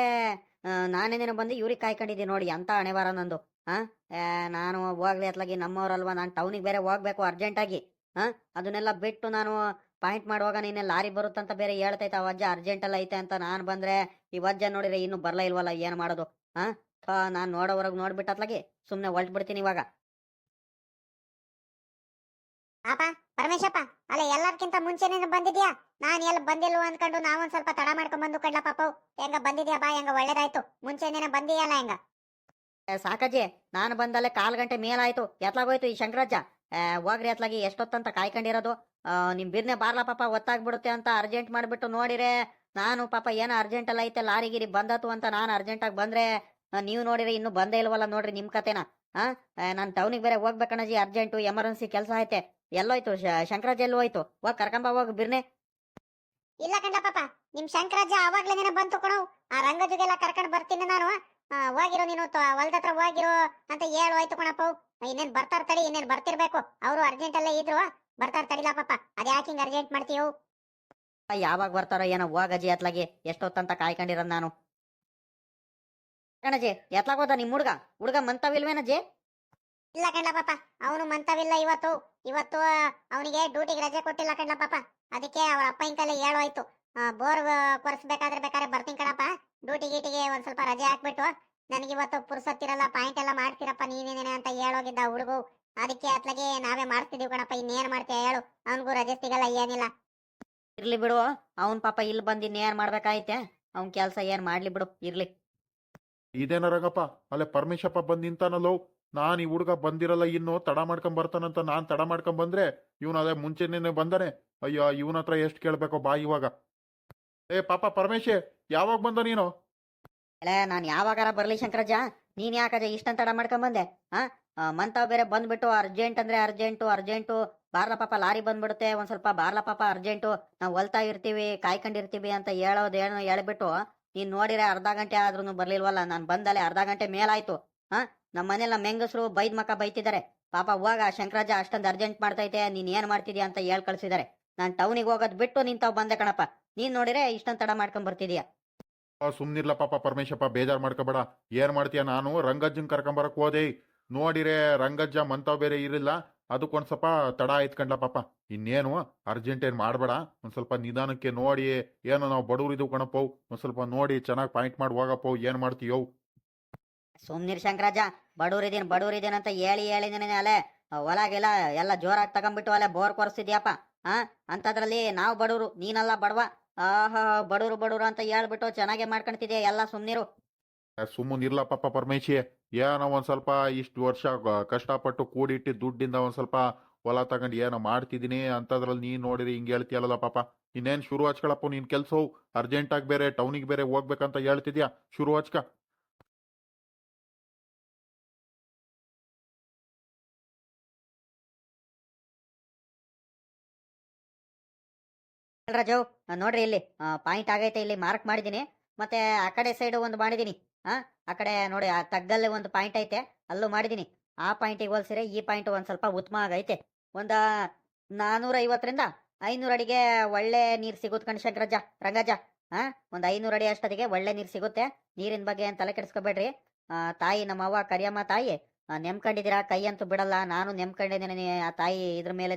ನಾನೇನೇನು ಬಂದು ಇವ್ರಿಗೆ ಕಾಯ್ಕೊಂಡಿದ್ದೀನಿ ನೋಡಿ, ಅಂತ ಅಣೆವಾರ ನಂದು. ಹಾ? ನಾನು ಹೋಗ್ಲಿ ಅತ್ಲಾಗಿ ನಮ್ಮವರಲ್ವಾ? ನಾನು ಟೌನಿಗೆ ಬೇರೆ ಹೋಗ್ಬೇಕು ಅರ್ಜೆಂಟಾಗಿ. ಹಾ? ಅದನ್ನೆಲ್ಲ ಬಿಟ್ಟು ನಾನು ಪಾಯಿಂಟ್ ಮಾಡುವಾಗ ನೀನೆ ಲಾರಿ ಬರುತ್ತಂತ ಬೇರೆ ಹೇಳ್ತೈತೆ, ಆ ವಜ್ಜ ಅರ್ಜೆಂಟ್ ಎಲ್ಲ ಐತೆ ಅಂತ ನಾನು ಬಂದ್ರೆ ಈ ವಜ್ಜ ನೋಡಿದ್ರೆ ಇನ್ನು ಬರ್ಲಾ ಇಲ್ವಲ್ಲ, ಏನ್ ಮಾಡೋದು? ಹಾ? ನಾನು ನೋಡೋವರೆಗೂ ನೋಡ್ಬಿಟ್ಟು ಅತ್ಲಾಗಿ ಸುಮ್ನೆ ಹೊಲ್ಟ್ ಬಿಡ್ತೀನಿ ಇವಾಗ. ಪರಮೇಶಪ್ಪ ಅಲ್ಲ ಎಲ್ಲರ್ಕಿಂತ ಮುಂಚೆನೇ ಬಂದಿದ್ಯಾ? ನಾನು ಎಲ್ಲ ಬಂದಿಲ್ವ ಅನ್ಕೊಂಡು ನಾವೊಂದ್ ಸ್ವಲ್ಪ ತಡ ಮಾಡ್ಕೊಂಡ್ ಬಂದು ಕಡ್ಲ ಪಾಪ. ಹೆಂಗ ಬಂದಿದ್ಯಾ ಬಾ ಹೆಂಗ ಒಳ್ಳೇದಾಯ್ತು. ಮುಂಚೆನೇನೆ ಬಂದಿಯಲ್ಲ ಹೆಂಗ? ಸಾಕಜ್ಜಿ ನಾನು ಬಂದಲ್ಲೇ ಕಾಲ್ ಗಂಟೆ ಮೇಲಾಯ್ತು. ಎತ್ಲಾಗೋಯ್ತು ಈ ಶಂಕರಾಜ್ಯ ಹೋಗ್ರಿ ಎತ್ಲಾಗಿ ಎಷ್ಟೊತ್ತಂತ ಕಾಯ್ಕೊಂಡಿರೋದು? ನಿಮ್ ಬಿರ್ನೆ ಬಾರ್ಲಾ ಪಾಪ ಒತ್ತಾಗ್ಬಿಡುತ್ತೆ ಅಂತ ಅರ್ಜೆಂಟ್ ಮಾಡ್ಬಿಟ್ಟು ನೋಡಿರೆ. ನಾನು ಪಾಪ ಏನೋ ಅರ್ಜೆಂಟ್ ಅಲ್ಲ ಐತೆ ಲಾರಿ ಬಂದತ್ತು ಬಂದತು ಅಂತ ನಾನು ಅರ್ಜೆಂಟಾಗಿ ಬಂದ್ರೆ ಆ, ನೀವು ನೋಡಿರಿ ಇನ್ನು ಬಂದೇ ಇಲ್ವಲ್ಲ ನೋಡ್ರಿ ನಿಮ್ ಕತೆನ. ಹಾ ನಾನು ಟೌನಿಗೆ ಬೇರೆ ಹೋಗ್ಬೇಕಣ್ಣಜಿ ಅರ್ಜೆಂಟು ಎಮರ್ಜೆನ್ಸಿ ಕೆಲಸ ಐತೆ. ಎಲ್ಲೋಯ್ತು ಶಂಕರಾಜ್ ಎಲ್ಲೋ ಹೋಯ್ತು. ಹೋಗ್ ಕರ್ಕೊಂಬ ಹೋಗ್ ಬಿರ್ನೆ. ಇಲ್ಲ ಕಂಡ ಪಾಪ ನಿಮ್ ಶಂಕರಾಜ ಅವಾಗ್ಲೇನೆ ಬಂತು ಕಣೋ ಆ ರಂಗಜುಗೆಲ್ಲ ಕರ್ಕೊಂಡ್ ಬರ್ತೀನಿ ನಾನು. ಹೋಗಿರೋ ನೀನು ಹೊಲದ ಹತ್ರ ಹೋಗಿರೋ ಅಂತ ಹೇಳು ಆಯ್ತು ಕಣಪ್ಪ ಇನ್ನೇನ್ ಬರ್ತಾರ ತಡಿ ಇನ್ನೇನ್ ಬರ್ತಿರ್ಬೇಕು. ಅವರು ಅರ್ಜೆಂಟ್ ಅಲ್ಲೇ ಇದ್ರು. ಬರ್ತಾರ ತಡಿಲ ಪಾಪ. ಅದ್ಯಾಕೆ ಹಿಂಗ್ ಅರ್ಜೆಂಟ್ ಮಾಡ್ತೀವ್ ಯಾವಾಗ ಬರ್ತಾರೋ ಏನೋ ಹೋಗಜ್ಜಿ ಎತ್ಲಾಗಿ ಎಷ್ಟೊತ್ತಂತ ಕಾಯ್ಕೊಂಡಿರೋ ನಾನು. ಗಣಜಿ ಎತ್ಲಾಗ ಹೋದ ನಿಮ್ ಹುಡ್ಗ? ಹುಡ್ಗ ಮಂತವಿಲ್ವೇನಜ್ಜಿ ಇಲ್ಲ ಕಣ್ಣ ಪಾಪ ಅವನು ಮಂತವಿಲ್ಲ ಇವತ್ತು. ಇವತ್ತು ಅವನಿಗೆ ಡ್ಯೂಟಿಗೆ ರಜೆ ಕೊಟ್ಟಿಲ್ಲ ಕಣ್ಣ ಪಾಪ ಅದಕ್ಕೆ ಅವ್ರ ಅಪ್ಪ ಇಂಕಲ್ಲಿ ಹೇಳೋಯ್ತು ಬೋರ್ ಕೊರ್ಸ್ಬೇಕಾದ್ರೆ ಬೇಕಾದ್ರೆ ಬರ್ತೀನಿ ಕಣಪ್ಪ. ಡ್ಯೂಟಿ ಗೀಟಿಗೆ ಒಂದ್ ಸ್ವಲ್ಪ ರಜೆ ಹಾಕ್ಬಿಟ್ಟು ನನಗೆ ಇವತ್ತು ಪುರ್ಸತ್ತಿರಲ್ಲ ಪಾಯಿಂಟ್ ಎಲ್ಲ ಮಾಡ್ತೀರಪ್ಪ ನೀನೇನೇನೆ ಅಂತ ಹೇಳೋಗಿದ್ದ ಹುಡುಗು. ಅದಕ್ಕೆ ಅತ್ಲಾಗೆ ನಾವೇ ಮಾಡ್ತಿದೀವಿ ಕಣಪ್ಪ ಇನ್ನೇನ್ ಮಾಡ್ತೀಯ ಹೇಳು. ಅವನಿಗೂ ರಜೆ ಸಿಗಲ್ಲ ಏನಿಲ್ಲ. ಇರ್ಲಿ ಬಿಡು ಅವನ್ ಪಾಪ ಇಲ್ಲಿ ಬಂದು ಇನ್ನೇನ್ ಮಾಡ್ಬೇಕಾಯ್ತೆ. ಅವನ್ ಕೆಲ್ಸ ಏನ್ ಮಾಡ್ಲಿ ಬಿಡು ಇರ್ಲಿ. ಇದೇನ ರಂಗಪ್ಪ ಅಲ್ಲೇ ಪರಮೇಶಪ್ಪ ಬಂದ್ ನಿಂತಾನಲ್ಲೋ. ನಾನ್ ಈ ಹುಡುಗ ಬಂದಿರಲ್ಲ ಇನ್ನು ತಡ ಮಾಡ್ಕೊಂಡ್ ಬರ್ತಾನಂತ ನಾನ್ ತಡ ಮಾಡ್ಕೊಂಡ್ ಬಂದ್ರೆ ಇವನು ಅದೇ ಮುಂಚೆನೇ ಬಂದಾನೆ. ಅಯ್ಯೋ, ಇವನ ಹತ್ರ ಎಷ್ಟು ಕೇಳ್ಬೇಕೋ ಬಾ ಇವಾಗ. ಏ, ಪಾಪ ಪರಮೇಶೆ, ಯಾವಾಗ ಬಂದ ನೀನು? ಎಳೆ ನಾನ್ ಯಾವಾಗಾರ ಬರ್ಲಿ ಶಂಕರಜ್ಜ. ನೀನ್ ಯಾಕಜ ಇಷ್ಟಂತ ತಡ ಮಾಡ್ಕೊಂಡ್ ಬಂದೆ? ಹಾ ಮಂತಾವ್ ಬೇರೆ ಬಂದ್ಬಿಟ್ಟು ಅರ್ಜೆಂಟ್ ಅಂದ್ರೆ ಅರ್ಜೆಂಟು ಅರ್ಜೆಂಟು. ಬಾರ್ಲ ಪಾಪ ಲಾರಿ ಬಂದ್ಬಿಡುತ್ತೆ, ಒಂದ್ ಸ್ವಲ್ಪ ಬಾರ್ಲ ಪಾಪ ಅರ್ಜೆಂಟು. ನಾವ್ ಹೊಲ್ತಾ ಇರ್ತೀವಿ, ಕಾಯ್ಕೊಂಡಿರ್ತೀವಿ ಅಂತ ಹೇಳೋದು ಏನೋ ಹೇಳ್ಬಿಟ್ಟು, ನೀನ್ ನೋಡಿರ ಅರ್ಧ ಗಂಟೆ ಆದ್ರೂ ಬರ್ಲಿಲ್ವಲ್ಲ? ನಾನ್ ಬಂದಲೆ ಅರ್ಧ ಗಂಟೆ ಮೇಲಾಯ್ತು. ಹಾ ನಮ್ಮ ಮನೇಲಿ ನಮ್ಮ ಬೈದ್ ಮಕ್ಕ ಬೈತಿದ್ದಾರೆ. ಪಾಪ ಹೋಗ ಶಂಕರಾಜ ಅಷ್ಟೊಂದು ಅರ್ಜೆಂಟ್ ಮಾಡ್ತೈತೆ, ನೀನ್ ಏನ್ ಮಾಡ್ತಿದ್ಯಾ ಅಂತ ಹೇಳ್ ಕಳ್ಸಿದಾರೆ ನಾನ್ ಟೌನಿಗೆ ಹೋಗೋದ್ ಬಿಟ್ಟು ನಿಂತಾವ್ ಬಂದೆ ಕಣಪ್ಪ. ನೀನ್ ನೋಡಿದ್ರೆ ಇಷ್ಟೊಂದ್ ತಡ ಮಾಡ್ಕೊಂಡ್ ಬರ್ತಿದ್ಯಾ? ಸುಮ್ನಿರ್ಲ ಪಾಪ ಪರಮೇಶಪ್ಪ, ಬೇಜಾರ್ ಮಾಡ್ಕೋಬೇಡ. ಏನ್ ಮಾಡ್ತೀಯ ನಾನು? ರಂಗಜ್ಜನ್ ಕರ್ಕೊಂಬರಕ್ ಹೋದೆ. ನೋಡಿರೆ ರಂಗಜ್ಜ ಮಂತಾವ್ ಬೇರೆ ಇರಿಲ್ಲ ಅದಕ್ಕೊಂದ್ ಸ್ವಲ್ಪ ತಡ ಆಯ್ತು ಕಂಡ ಪಾಪ. ಇನ್ನೇನು? ಅರ್ಜೆಂಟ್ ಏನ್ ಮಾಡ್ಬೇಡ. ಒಂದ್ ಸ್ವಲ್ಪ ನಿಧಾನಕ್ಕೆ ನೋಡಿ ಏನೋ ನಾವು ಬಡವ್ರು ಇದು ಕಣಪ್ಪವ್ ಒಂದ್ ಸ್ವಲ್ಪ ನೋಡಿ ಚೆನ್ನಾಗಿ ಪಾಯಿಂಟ್ ಮಾಡಿ ಹೋಗಪ್ಪ. ಏನ್ ಮಾಡ್ತೀಯೋ? ಸುಮ್ನಿರ್ ಶಂಕರಾಜ ಬಡವ್ರಿದೀನಿ ಇದೀನ್ ಅಂತ ಹೇಳಿ ಹೇಳಿದೀನಿ ಅಲೆ, ಹೊಲಗೆಲ್ಲ ಎಲ್ಲ ಜೋರಾಗಿ ತಗೊಂಡ್ಬಿಟ್ಟು ಅಲೆ, ಬೋರ್ ಕೊರ್ಸಿದ್ಯಪ್ಪ ಹಾ ಅಂತದ್ರಲ್ಲಿ ನಾವು ಬಡೂರು, ನೀನಲ್ಲ ಬಡವ, ಆಹಾ, ಬಡೂರು ಬಡವ್ರು ಅಂತ ಹೇಳ್ಬಿಟ್ಟು ಚೆನ್ನಾಗೆ ಮಾಡ್ಕೊಂತಿದ್ಯ ಎಲ್ಲ ಸುಮ್ನಿರು? ಸುಮ್ಮನ್ ಇರ್ಲ ಪಾಪ ಪರಮೇಶಿ, ಏನೋ ಒಂದ್ ಸ್ವಲ್ಪ ಇಷ್ಟು ವರ್ಷ ಕಷ್ಟಪಟ್ಟು ಕೂಡಿಟ್ಟಿ ದುಡ್ಡಿಂದ ಒಂದ್ ಸ್ವಲ್ಪ ಹೊಲ ತಗೊಂಡು ಏನೋ ಮಾಡ್ತಿದೀನಿ ಅಂತದ್ರಲ್ಲಿ ನೀನ್ ನೋಡಿರಿ, ಹಿಂಗ್ ಹೇಳ್ತೀಯಲ್ಲ ಪಾಪ, ಇನ್ನೇನ್ ಶುರು ಹಚ್ಕೊಳಪ್ಪ ನೀನ್ ಕೆಲ್ಸವು ಅರ್ಜೆಂಟ್ ಆಗಿ ಬೇರೆ ಟೌನಿಗೆ ಬೇರೆ ಹೋಗ್ಬೇಕಂತ ಹೇಳ್ತಿದ್ಯಾ ಶುರು ಹಚ್ಕ ಆ, ನೋಡ್ರಿ ಇಲ್ಲಿ ಪಾಯಿಂಟ್ ಆಗೈತೆ ಇಲ್ಲಿ ಮಾರ್ಕ್ ಮಾಡಿದೀನಿ ಮತ್ತೆ ಆ ಕಡೆ ಸೈಡ್ ಒಂದು ಮಾಡಿದೀನಿ ಹಾ ಆ ಕಡೆ ನೋಡಿ ಆ ತಗ್ಗಲ್ಲಿ ಒಂದು ಪಾಯಿಂಟ್ ಐತೆ ಅಲ್ಲೂ ಮಾಡಿದೀನಿ ಆ ಪಾಯಿಂಟಿಗೆ ಹೋಲ್ಸಿರೆ ಈ ಪಾಯಿಂಟ್ ಒಂದ್ ಸ್ವಲ್ಪ ಉತ್ತಮ ಆಗೈತೆ. ಒಂದ ನಾನೂರ ಐವತ್ತರಿಂದ ಐನೂರು ಅಡಿಗೆ ಒಳ್ಳೆ ನೀರ್ ಸಿಗುತ್ತೆ ಕಣ್ ಶಂಕರಜ್ಜ ರಂಗಜ್ಜ. ಹಾ ಒಂದು ಐನೂರು ಅಡಿ ಅಷ್ಟೊತ್ತಿಗೆ ಒಳ್ಳೆ ನೀರ್ ಸಿಗುತ್ತೆ. ನೀರಿನ ಬಗ್ಗೆ ಏನ್ ತಲೆ ಕೆಡಿಸ್ಕೋಬೇಡ್ರಿ. ತಾಯಿ ನಮ್ಮ ಅವ್ವ ಕರಿಯಮ್ಮ ತಾಯಿ ನೆಮ್ಕೊಂಡಿದ್ದೀರಾ? ಕೈ ಅಂತೂ ಬಿಡಲ್ಲ. ನಾನು ನೆಮ್ಕೊಂಡಿದ್ದೀನಿ ಆ ತಾಯಿ ಇದ್ರ ಮೇಲೆ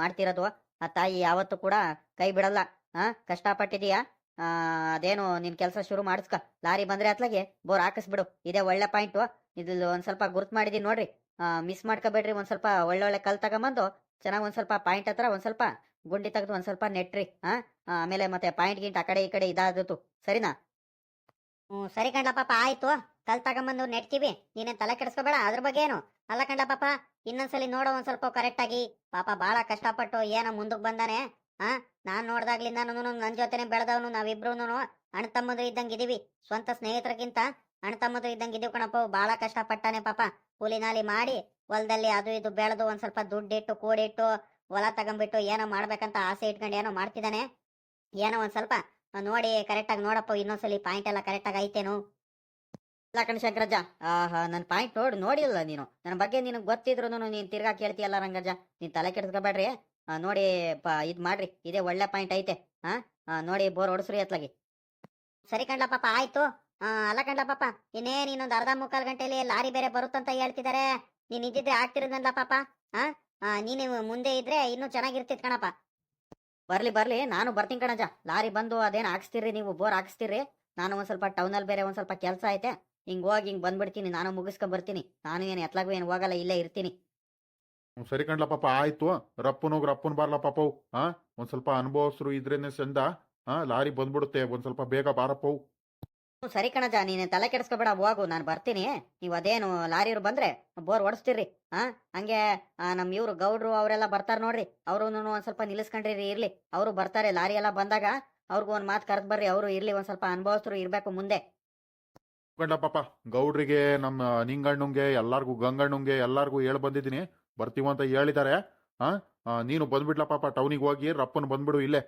ಮಾಡ್ತಿರೋದು. ಆ ತಾಯಿ ಯಾವತ್ತೂ ಕೂಡ ಕೈ ಬಿಡಲ್ಲ. ಹಾ ಕಷ್ಟಪಟ್ಟಿದೀಯಾ? ಆ, ಅದೇನು ನಿನ್ ಕೆಲಸ ಶುರು ಮಾಡಿಸ್ಕ. ಲಾರಿ ಬಂದ್ರೆ ಅತ್ಲಾಗೆ ಬೋರ್ ಹಾಕಿಸ್ಬಿಡು. ಇದೇ ಒಳ್ಳೆ ಪಾಯಿಂಟ್. ಇದ್ರಲ್ಲಿ ಒಂದ್ ಸ್ವಲ್ಪ ಗುರ್ತ್ ಮಾಡಿದೀನಿ ನೋಡ್ರಿ. ಮಿಸ್ ಮಾಡ್ಕೋಬೇಡ್ರಿ. ಒಂದ್ ಸ್ವಲ್ಪ ಒಳ್ಳೊಳ್ಳೆ ಕಲ್ ತಗೊಂಬಂದು ಚೆನ್ನಾಗ್ ಒಂದ್ ಸ್ವಲ್ಪ ಪಾಯಿಂಟ್ ಹತ್ರ ಒಂದ್ ಸ್ವಲ್ಪ ಗುಂಡಿ ತೆಗೆದು ಒಂದ್ ಸ್ವಲ್ಪ ನೆಟ್ರಿ. ಆ, ಆಮೇಲೆ ಮತ್ತೆ ಪಾಯಿಂಟ್ ಗಿಂಟ್ ಆ ಕಡೆ ಈ ಕಡೆ ಇದಾದತು ಸರಿನಾ? ಹ್ಞೂ ಸರಿ ಕಂಡ್ಲ ಪಾಪ, ಆಯ್ತು. ಕಲ್ ತಗೊಂಬಂದು ನೆಟ್ತೀವಿ ನೀನೇನ್ ತಲೆ ಕೆಡಿಸ್ಕೋಬೇಡ, ಅದ್ರ ಬಗ್ಗೆ ಏನು ಅಲ್ಲ ಕಂಡ್ಲ ಪಾಪ, ಇನ್ನೊಂದ್ಸಲಿ ನೋಡೋ ಒಂದ್ ಸ್ವಲ್ಪ ಕರೆಕ್ಟ್ ಆಗಿ ಪಾಪ ಬಾಳ ಕಷ್ಟಪಟ್ಟು ಏನೋ ಮುಂದಕ್ ಬಂದಾನೆ. ಹಾ ನಾನ್ ನೋಡ್ದಾಗ್ಲಿಂದ ನನ್ ಜೊತೆನೆ ಬೆಳೆದವನು ನಾವಿಬ್ರು ಅಣ್ಣ ತಮ್ಮದು ಇದ್ದಂಗೆ ಇದೀವಿ. ಸ್ವಂತ ಸ್ನೇಹಿತರಕ್ಕಿಂತ ಅಣ್ಣ ತಮ್ಮದು ಇದ್ದಂಗೆ ಇದೀವಿ ಕಣಪ್ಪ ಬಾಳ ಕಷ್ಟಪಟ್ಟಾನೆ ಪಾಪ. ಕೂಲಿ ನಾಲಿ ಮಾಡಿ, ಹೊಲದಲ್ಲಿ ಅದು ಇದು ಬೆಳೆದು ಒಂದ್ ಸ್ವಲ್ಪ ದುಡ್ಡಿಟ್ಟು, ಕೂಡಿಟ್ಟು, ಹೊಲ ತಗೊಂಡ್ಬಿಟ್ಟು ಏನೋ ಮಾಡ್ಬೇಕಂತ ಆಸೆ ಇಟ್ಕೊಂಡು ಏನೋ ಮಾಡ್ತಿದ್ದಾನೆ. ಏನೋ ಒಂದ್ ಸ್ವಲ್ಪ ನೋಡಿ ಕರೆಕ್ಟಾಗಿ ನೋಡಪ್ಪ ಇನ್ನೊಂದ್ಸಲಿ ಪಾಯಿಂಟ್ ಎಲ್ಲ ಕರೆಕ್ಟಾಗಿ ಐತೇನು. ಇಲ್ಲ ಕಣ ಶಂಕರಜ್ಜ ಆಹಾ ನನ್ನ ಪಾಯಿಂಟ್ ನೋಡು ನೋಡಿಲ್ಲ ನೀನು. ನನ್ನ ಬಗ್ಗೆ ನಿನಗೆ ಗೊತ್ತಿದ್ರು ನೀನು ತಿರ್ಗಾ ಕೇಳ್ತೀಯಲ್ಲ ರಂಗಜ್ಜ. ನೀನ್ ತಲೆ ಕೆಡಿಸ್ಕೋಬೇಡ್ರಿ. ನೋಡಿ ಇದ್ ಮಾಡ್ರಿ. ಇದೇ ಒಳ್ಳೆ ಪಾಯಿಂಟ್ ಐತೆ. ಹಾ ನೋಡಿ ಬೋರ್ ಹೊಡ್ಸ್ರಿ ಅತ್ಲಾಗಿ ಸರಿ ಕಂಡ್ಲ ಪಾಪ ಆಯ್ತು ಅಲ್ಲ ಕಂಡ್ಲ ಪಾಪ ಇನ್ನೇನ್ ಇನ್ನೊಂದು ಅರ್ಧ ಮುಕ್ಕಾಲ್ ಗಂಟೆಲಿ ಲಾರಿ ಬೇರೆ ಬರುತ್ತಂತ ಹೇಳ್ತಿದ್ದಾರೆ ನೀನ್ ಇದ್ದಿದ್ರೆ ಆಗ್ತಿರೋದಲ್ಲ ಪಾಪ? ಹಾ ಆ, ನೀನು ಮುಂದೆ ಇದ್ರೆ ಇನ್ನೂ ಚೆನ್ನಾಗಿರ್ತಿತ್ ಕಣಪ್ಪ. ಬರ್ಲಿ ಬರ್ಲಿ, ನಾನು ಬರ್ತೀನಿ ಕಣಜ ಲಾರಿ ಬಂದು ಅದೇನು ಹಾಕ್ಸ್ತೀರಿ ನೀವು, ಬೋರ್ ಹಾಕ್ಸ್ತೀರಿ ನಾನು ಒಂದ್ ಸ್ವಲ್ಪ ಟೌನಲ್ಲಿ ಬೇರೆ ಒಂದ್ ಸ್ವಲ್ಪ ಕೆಲಸ ಐತೆ. ಹಿಂಗ್ ಹೋಗಿ ಹಿಂಗ್ ಬಂದ್ಬಿಡ್ತೀನಿ, ನಾನು ಮುಗಿಸ್ಕೊಂಡ್ ಬರ್ತೀನಿ. ನಾನು ಏನು ಎತ್ಲಾಗೂ ಏನು ಹೋಗಲ್ಲ, ಇಲ್ಲೇ ಇರ್ತೀನಿ. ಸರಿ ಕಣ್ಲ ಪಾಪ, ಆಯ್ತು. ರಪ್ಪನೋಗ್ ರಪ್ಪನ್ ಬಾರ್ಲ ಪಾಪವು ಹಾ ಒಂದ್ ಸ್ವಲ್ಪ ಅನುಭವಸ್ರು ಇದ್ರೇನೆ ಚಂದ. ಹಾ ಲಾರಿ ಬಂದ್ಬಿಡುತ್ತೆ, ಒಂದ್ ಸ್ವಲ್ಪ ಬೇಗ ಬಾರಪ್ಪವು. ಸರಿ ಕಣಜ, ನೀನು ತಲೆ ಕೆಡಿಸ್ಕೋಬೇಡ, ಹೋಗು, ನಾನು ಬರ್ತೀನಿ. ನೀವು ಅದೇನು ಲಾರಿಯವ್ರು ಬಂದ್ರೆ ಬೋರ್ ಓಡಿಸ್ತೀರಿ ಹಾ ಹಂಗೆ ನಮ್ಮ ನಮ್ ಇವ್ರು ಗೌಡ್ರು ಅವರೆಲ್ಲ ಬರ್ತಾರೆ ನೋಡ್ರಿ ಅವರು ಒಂದ್ ಸ್ವಲ್ಪ ನಿಲ್ಲಿಸ್ಕೊಂಡ್ರಿ ಇರ್ಲಿ. ಅವರು ಬರ್ತಾರೆ, ಲಾರಿ ಎಲ್ಲ ಬಂದಾಗ ಅವ್ರಿಗೂ ಒಂದ್ ಮಾತು ಕರೆದ್ ಬರ್ರಿ, ಅವರು ಇರ್ಲಿ, ಒಂದ್ ಸ್ವಲ್ಪ ಅನುಭವಸ್ಥರು ಇರ್ಬೇಕು ಮುಂದೆ. ಪಾಪ, ಗೌಡ್ರಿಗೆ ನಮ್ಮ ನಿಂಗಣ್ಣಂಗೆ, ಎಲ್ಲಾರ್ಗು, ಗಂಗಣ್ಣಂಗೆ, ಎಲ್ಲಾರ್ಗೂ ಹೇಳ್ ಬಂದಿದ್ದೀನಿ. ಬರ್ತೀವಂತ ಹೇಳಿದ್ದಾರೆ ಹಾ ನೀನು ಬಂದ್ಬಿಡ್ಲ ಪಾಪ, ಟೌನಿಗೆ ಹೋಗಿ, ರಪ್ಪನ್ ಬಂದ್ಬಿಡು ಇಲ್ಲೇ.